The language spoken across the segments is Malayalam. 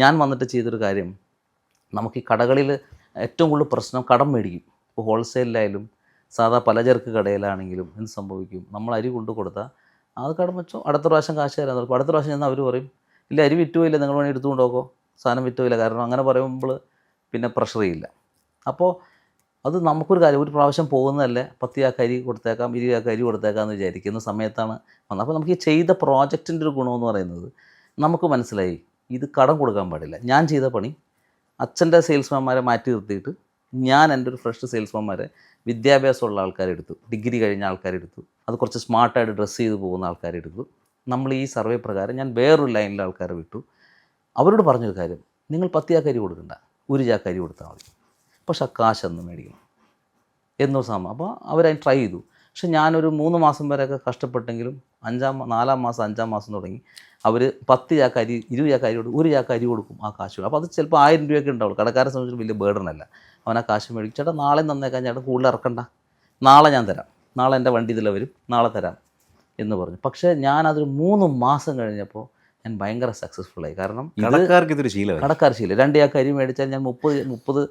ഞാൻ വന്നിട്ട് ചെയ്തൊരു കാര്യം. നമുക്ക് ഈ കടകളിൽ ഏറ്റവും കൂടുതൽ പ്രശ്നം കടം മേടിക്കും. ഇപ്പോൾ ഹോൾസെയിലായാലും സാധാ പലചരക്ക് കടയിലാണെങ്കിലും എന്ത് സംഭവിക്കും? നമ്മൾ അരി കൊണ്ടു കൊടുത്താൽ അത് കടം വെച്ചോ? അടുത്ത പ്രാവശ്യം കാശ് തരാൻ നോക്കും അടുത്ത പ്രാവശ്യം ചെന്നാൽ അവർ പറയും ഇല്ല അരി വിറ്റുമില്ല നിങ്ങൾ വേണമെങ്കിൽ എടുത്തുകൊണ്ട് സാധനം വിറ്റുമില്ല കാരണം അങ്ങനെ പറയുമ്പോൾ പിന്നെ പ്രഷർ ചെയ്യില്ല അപ്പോൾ അത് നമുക്കൊരു കാര്യം ഒരു പ്രാവശ്യം പോകുന്നതല്ലേ പത്ത് ആ അരി കൊടുത്തേക്കാം ഇരുപതാൾക്ക് അരി കൊടുത്തേക്കാം എന്ന് വിചാരിക്കുന്ന സമയത്താണ് വന്നത്. അപ്പോൾ നമുക്ക് ഈ ചെയ്ത പ്രോജക്റ്റിന്റെ ഒരു ഗുണമെന്ന് പറയുന്നത് നമുക്ക് മനസ്സിലായി. ഇത് കടം കൊടുക്കാൻ പാടില്ല. ഞാൻ ചെയ്ത പണി അച്ഛന്റെ സെയിൽസ്മാൻമാരെ മാറ്റി നിർത്തിയിട്ട് ഞാൻ എന്റെ ഒരു ഫ്രഷ് സെയിൽസ്മാൻമാരെ വിദ്യാഭ്യാസമുള്ള ആൾക്കാരെടുത്തു ഡിഗ്രി കഴിഞ്ഞ ആൾക്കാരെടുത്തു അത് കുറച്ച് സ്മാർട്ടായിട്ട് ഡ്രസ്സ് ചെയ്ത് പോകുന്ന ആൾക്കാരെടുത്തു നമ്മൾ ഈ സർവേ പ്രകാരം ഞാൻ വേറൊരു ലൈനിലെ ആൾക്കാരെ വിട്ടു. അവരോട് പറഞ്ഞൊരു കാര്യം നിങ്ങൾ പത്തിയാക്കരി കൊടുക്കണ്ട. ഒരു ചാക്കരി കൊടുത്താൽ മതി. പക്ഷെ ആ കാശൊന്നും മേടിക്കണം. എന്നോ സാമ അപ്പോൾ അവരതിന് ട്രൈ ചെയ്തു. പക്ഷെ ഞാനൊരു മൂന്ന് മാസം വരെയൊക്കെ കഷ്ടപ്പെട്ടെങ്കിലും അഞ്ചാം നാലാം മാസം അഞ്ചാം മാസം തുടങ്ങി അവർ പത്ത് ചാക്ക് അരി ഇരുപത് ചാക്ക് അരി കൊടുക്കും ഒരു ചാക്ക് അരി കൊടുക്കും ആ കാശ് അപ്പോൾ അത് ചിലപ്പോൾ ആയിരം രൂപയൊക്കെ ഉണ്ടാവുള്ളൂ. കടക്കാരെ സംബന്ധിച്ച് വലിയ ബേർഡനല്ല അവൻ ആ കാശ് മേടിക്കും. ചേട്ടാ നാളെ നന്നേക്കാൻ ചേട്ടാ കൂടുതൽ ഇറക്കണ്ട. നാളെ ഞാൻ തരാം. നാളെ എന്റെ വണ്ടി ഇതിൽ വരും. നാളെ തരാം എന്ന് പറഞ്ഞു. പക്ഷേ ഞാനതൊരു മൂന്ന് മാസം കഴിഞ്ഞപ്പോൾ ഞാൻ ഭയങ്കര സക്സസ്ഫുൾ ആയി. കാരണം കടക്കാർക്ക് ഇതൊരു ശീലം കടക്കാർ ശീലം. രണ്ട് ചാക്ക് അരി മേടിച്ചാൽ ഞാൻ മുപ്പത് മുപ്പത്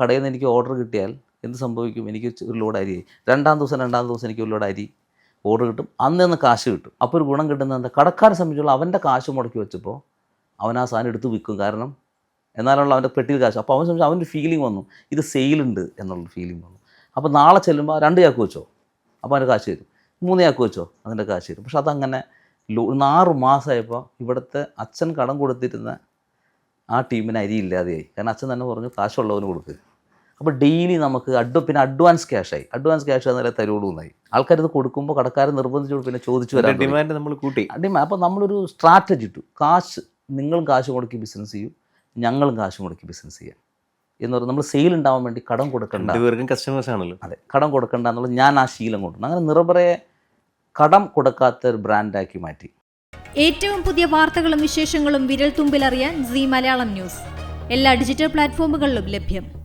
കടയിൽ നിന്ന് എനിക്ക് ഓർഡർ കിട്ടിയാൽ എന്ത് സംഭവിക്കും? എനിക്ക് ഒരു ലോഡ് അരി രണ്ടാം ദിവസം രണ്ടാം ദിവസം എനിക്ക് ഒരു ലോഡ് അരി ഓർഡർ കിട്ടും. അന്ന് നിന്ന് കാശ് കിട്ടും. അപ്പോൾ ഒരു ഗുണം കിട്ടുന്ന എന്താ? കടക്കാരെ സംബന്ധിച്ചുള്ള അവന്റെ കാശ് മുടക്കി വെച്ചപ്പോൾ അവൻ ആ സാധനം എടുത്ത് വിൽക്കും. കാരണം എന്നാലുള്ള അവന്റെ പെട്ടിയിൽ കാശ്. അപ്പോൾ അവൻ സംബന്ധിച്ച് അവന്റെ ഫീലിംഗ് വന്നു. ഇത് സെയിലുണ്ട് എന്നുള്ള ഫീലിംഗ് വന്നു. അപ്പോൾ നാളെ ചെല്ലുമ്പോൾ രണ്ട് ചാക്ക് വെച്ചോ? അപ്പോൾ അവന്റെ കാശ് തരും. മൂന്ന് ചാക്ക് വെച്ചോ? അതിന്റെ കാശ് തരും. പക്ഷെ അതങ്ങനെ ലോ ആറ് മാസമായപ്പോൾ ഇവിടുത്തെ അച്ഛൻ കടം കൊടുത്തിരുന്ന ആ ടീമിന് അരി ഇല്ലാതെയായി. കാരണം അച്ഛൻ തന്നെ പറഞ്ഞു കാശുള്ളവന് കൊടുക്കുക അപ്പോൾ ഡെയിലി നമുക്ക് അഡ്വ പിന്നെ അഡ്വാൻസ് ക്യാഷായി അഡ്വാൻസ് ക്യാഷ് എന്നാലേ തരുള്ളൂ എന്നായി ആൾക്കാർ ഇത് കൊടുക്കുമ്പോൾ കടക്കാരൻ നിർബന്ധിച്ചു പിന്നെ ചോദിച്ചു വരാം. ഡിമാൻഡ് നമ്മൾ കൂട്ടി. ഡിമാൻഡ് അപ്പോൾ നമ്മളൊരു സ്ട്രാറ്റജി ഇട്ടു. കാശ് നിങ്ങളും കാശ് മുടക്കി ബിസിനസ് ചെയ്യൂ ഞങ്ങളും കാശ് മുടക്കി ബിസിനസ് ചെയ്യാം എന്ന് പറഞ്ഞാൽ നമ്മൾ സെയിൽ ഉണ്ടാവാൻ വേണ്ടി കടം കൊടുക്കണ്ട. രണ്ടുപേർക്കും കസ്റ്റമേഴ്സ് ആണല്ലോ. അതെ കടം കൊടുക്കണ്ട എന്നുള്ളത് ഞാൻ ആ ശീലം കൊണ്ടു അങ്ങനെ നിറപറയെ കടം കൊടുക്കാത്ത ഒരു ബ്രാൻഡാക്കി മാറ്റി. ഏറ്റവും പുതിയ വാർത്തകളും വിശേഷങ്ങളും വിരൽ തുമ്പിലറിയാൻ സി മലയാളം ന്യൂസ്. എല്ലാ ഡിജിറ്റൽ പ്ലാറ്റ്ഫോമുകളിലും ലഭ്യം.